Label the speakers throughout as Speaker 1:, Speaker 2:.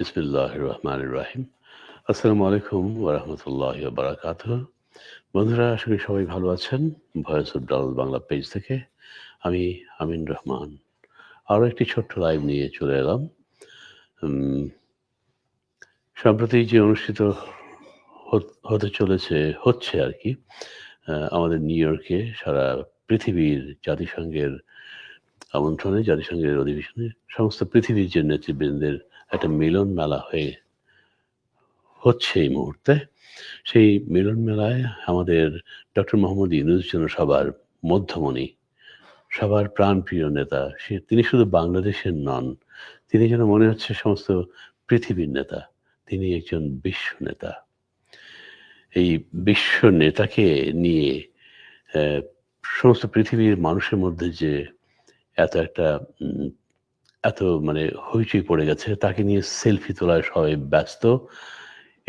Speaker 1: বিসমিল্লাহ রহমান রাহিম আসসালামু আলাইকুম ওরহমতুল্লাহ বারাকাত বন্ধুরা করি সবাই ভালো আছেন। ভয়েস অফ ডাল বাংলা পেজ থেকে আমি আমিন রহমান। আরও একটি ছোট্ট লাইভ নিয়ে চলে এলাম। সম্প্রতি যে অনুষ্ঠিত হতে চলেছে, হচ্ছে আর কি আমাদের নিউ ইয়র্কে সারা পৃথিবীর জাতিসংঘের আমন্ত্রণে, জাতিসংঘের অধিবেশনে, সমস্ত পৃথিবীর যে নেতৃবৃন্দের একটা মিলন মেলা হয়ে হচ্ছে এই মুহূর্তে। সেই মিলন মেলায় আমাদের ডক্টর মোহাম্মদ ইউনুস যেন সবার মধ্যমণি, সবার প্রাণপ্রিয় নেতা, সে তিনি শুধু বাংলাদেশের নন, তিনি যেন মনে হচ্ছে সমস্ত পৃথিবীর নেতা, তিনি একজন বিশ্ব নেতা। এই বিশ্ব নেতাকে নিয়ে সমস্ত পৃথিবীর মানুষের মধ্যে যে এত একটা এত মানে হইচই পড়ে গেছে, তাকে নিয়ে সেলফি তোলায় সবাই ব্যস্ত।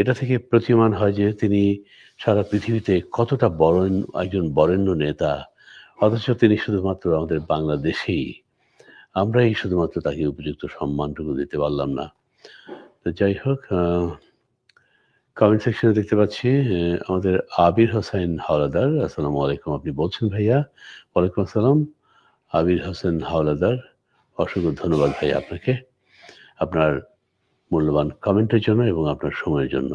Speaker 1: এটা থেকে প্রতীয়মান হয় যে তিনি সারা পৃথিবীতে কতটা বরেণ্য, একজন বরেণ্য নেতা, অথচ তিনি শুধুমাত্র আমাদের বাংলাদেশেই। আমরাই শুধুমাত্র তাকে উপযুক্ত সম্মানটুকু দিতে পারলাম না। তো যাই হোক কমেন্ট সেকশনে দেখতে পাচ্ছি আমাদের আবির হোসেন হাওলাদার। আসসালামু আলাইকুম, আপনি বলছেন ভাইয়া? ওয়ালাইকুম আসসালাম, আবির হোসেন হাওলাদার। অসংখ্য ধন্যবাদ ভাই আপনাকে, আপনার মূল্যবান কমেন্টের জন্য এবং আপনার সময়ের জন্য।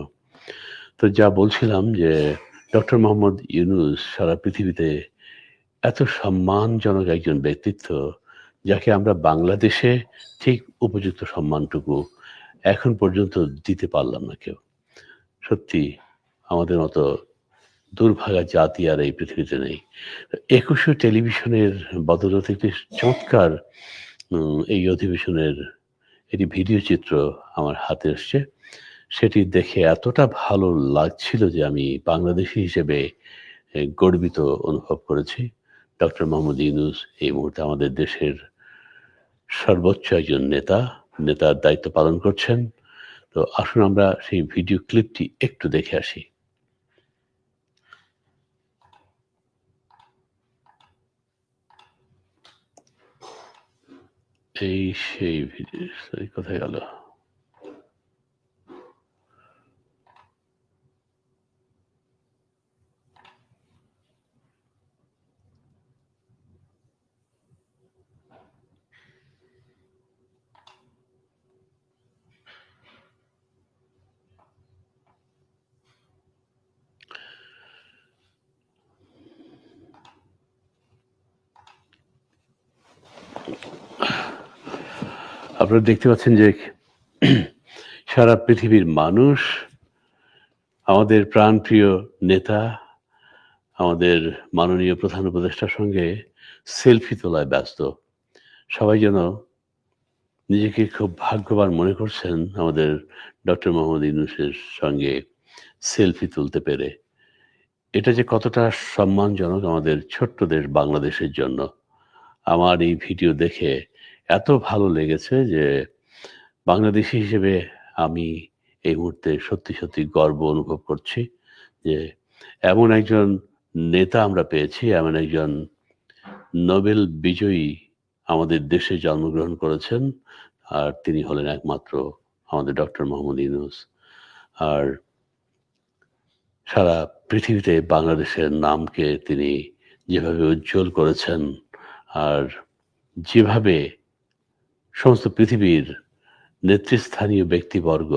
Speaker 1: তো যা বলছিলাম যে, ডক্টর মোহাম্মদ ইউনুস সারা পৃথিবীতে এত সম্মানজনক একজন ব্যক্তিত্ব, যাকে আমরা বাংলাদেশে ঠিক উপযুক্ত সম্মানটুকু এখন পর্যন্ত দিতে পারলাম না কেউ। সত্যি, আমাদের মতো দুর্ভাগা জাতি আর এই পৃথিবীতে নেই। একুশে টেলিভিশনের বদলতে একটি চমৎকার এই অধিবেশনের একটি ভিডিও চিত্র আমার হাতে এসছে। সেটি দেখে এতটা ভালো লাগছিল যে আমি বাংলাদেশি হিসেবে গর্বিত অনুভব করেছি। ডক্টর মোহাম্মদ ইউনুস এই মুহূর্তে আমাদের দেশের সর্বোচ্চ একজন নেতা, নেতার দায়িত্ব পালন করছেন। তো আসুন আমরা সেই ভিডিও ক্লিপটি একটু দেখে আসি। এই সেই ভিডিও সরি, কোথায় গেল? আপনারা দেখতে পাচ্ছেন যে সারা পৃথিবীর মানুষ, আমাদের প্রাণপ্রিয় নেতা, আমাদের মাননীয় প্রধান উপদেষ্টার সঙ্গে সেলফি তোলায় ব্যস্ত। সবাই যেন নিজেকে খুব ভাগ্যবান মনে করছেন আমাদের ডক্টর মোহাম্মদ ইউনুসের সঙ্গে সেলফি তুলতে পেরে। এটা যে কতটা সম্মানজনক আমাদের ছোট্ট দেশ বাংলাদেশের জন্য। আমার এই ভিডিও দেখে এত ভালো লেগেছে যে বাংলাদেশি হিসেবে আমি এই মুহূর্তে সত্যি সত্যি গর্ব অনুভব করছি যে এমন একজন নেতা আমরা পেয়েছি, এমন একজন নোবেল বিজয়ী আমাদের দেশে জন্মগ্রহণ করেছেন, আর তিনি হলেন একমাত্র আমাদের ডক্টর মোহাম্মদ ইউনুস। আর সারা পৃথিবীতে বাংলাদেশের নামকে তিনি যেভাবে উজ্জ্বল করেছেন, আর যেভাবে সমস্ত পৃথিবীর নেতৃস্থানীয় ব্যক্তিবর্গ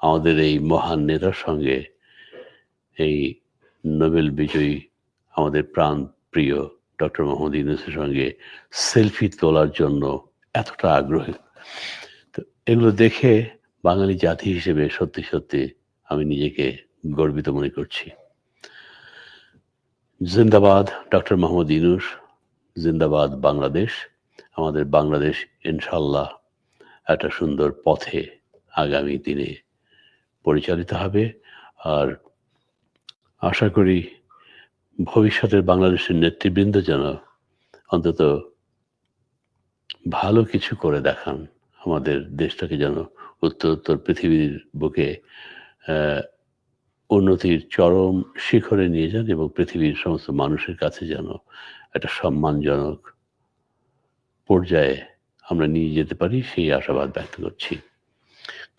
Speaker 1: আমাদের এই মহান নেতার সঙ্গে এই নোবেল বিজয়ী আমাদের প্রাণ প্রিয় ডক্টর মোহাম্মদ ইউনুসের সঙ্গে সেলফি তোলার জন্য এতটা আগ্রহী। তো এগুলো দেখে বাঙালি জাতি হিসেবে সত্যি সত্যি আমি নিজেকে গর্বিত মনে করছি। জিন্দাবাদ, ডক্টর মোহাম্মদ ইউনুস, জিন্দাবাদ বাংলাদেশ। আমাদের বাংলাদেশ ইনশাল্লাহ একটা সুন্দর পথে আগামী দিনে পরিচালিত হবে। আর আশা করি ভবিষ্যতের বাংলাদেশের নেতৃবৃন্দ যেন অন্তত ভালো কিছু করে দেখান, আমাদের দেশটাকে যেন উত্তর উত্তর পৃথিবীর বুকে উন্নতির চরম শিখরে নিয়ে যান এবং পৃথিবীর সমস্ত মানুষের কাছে যেন একটা সম্মানজনক পর্যায়ে আমরা নিয়ে যেতে পারি, সেই আশাবাদ ব্যক্ত করছি।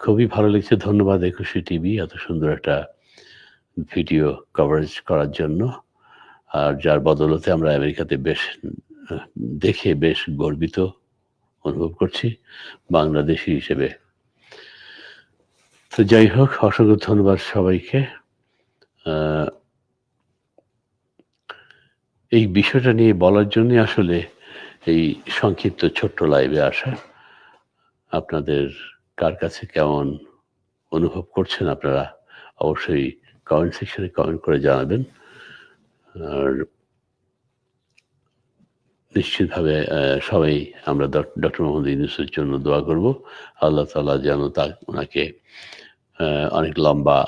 Speaker 1: খুবই ভালো লেগেছে, ধন্যবাদ একুশে টিভি এত সুন্দর একটা ভিডিও কভারেজ করার জন্য। আর যার বদলতে আমরা আমেরিকাতে বেশ, দেখে বেশ গর্বিত অনুভব করছি, বাংলাদেশি হিসেবে। তো যাই হোক, অসংখ্য ধন্যবাদ সবাইকে। এই বিষয়টা নিয়ে বলার জন্য আসলে এই সংক্ষিপ্ত ছোট্ট লাইভে আসা। আপনাদের কার কাছে কেমন অনুভব করছেন আপনারা অবশ্যই কমেন্ট সেকশনে কমেন্ট করে জানাবেন। আর নিশ্চিতভাবে সবাই আমরা ডক্টর মোহাম্মদ ইউনুসের জন্য দোয়া করব। আল্লাহ তালা যেন তা, ওনাকে অনেক লম্বা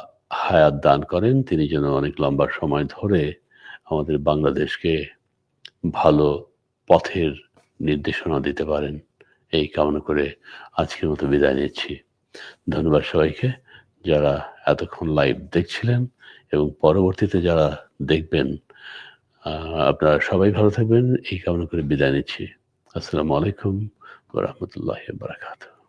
Speaker 1: হায়াত দান করেন। তিনি যেন অনেক লম্বা সময় ধরে আমাদের বাংলাদেশকে ভালো পথের নির্দেশনা দিতে পারেন। এই কামনা করে আজকের মতো বিদায় নিচ্ছি। ধন্যবাদ সবাইকে যারা এতক্ষণ লাইভ দেখছিলেন এবং পরবর্তীতে যারা দেখবেন আপনারা সবাই ভালো থাকবেন। এই কামনা করে বিদায় নিচ্ছি। আসসালামু আলাইকুম রহমতুল্লাহ বারাকাতুহ।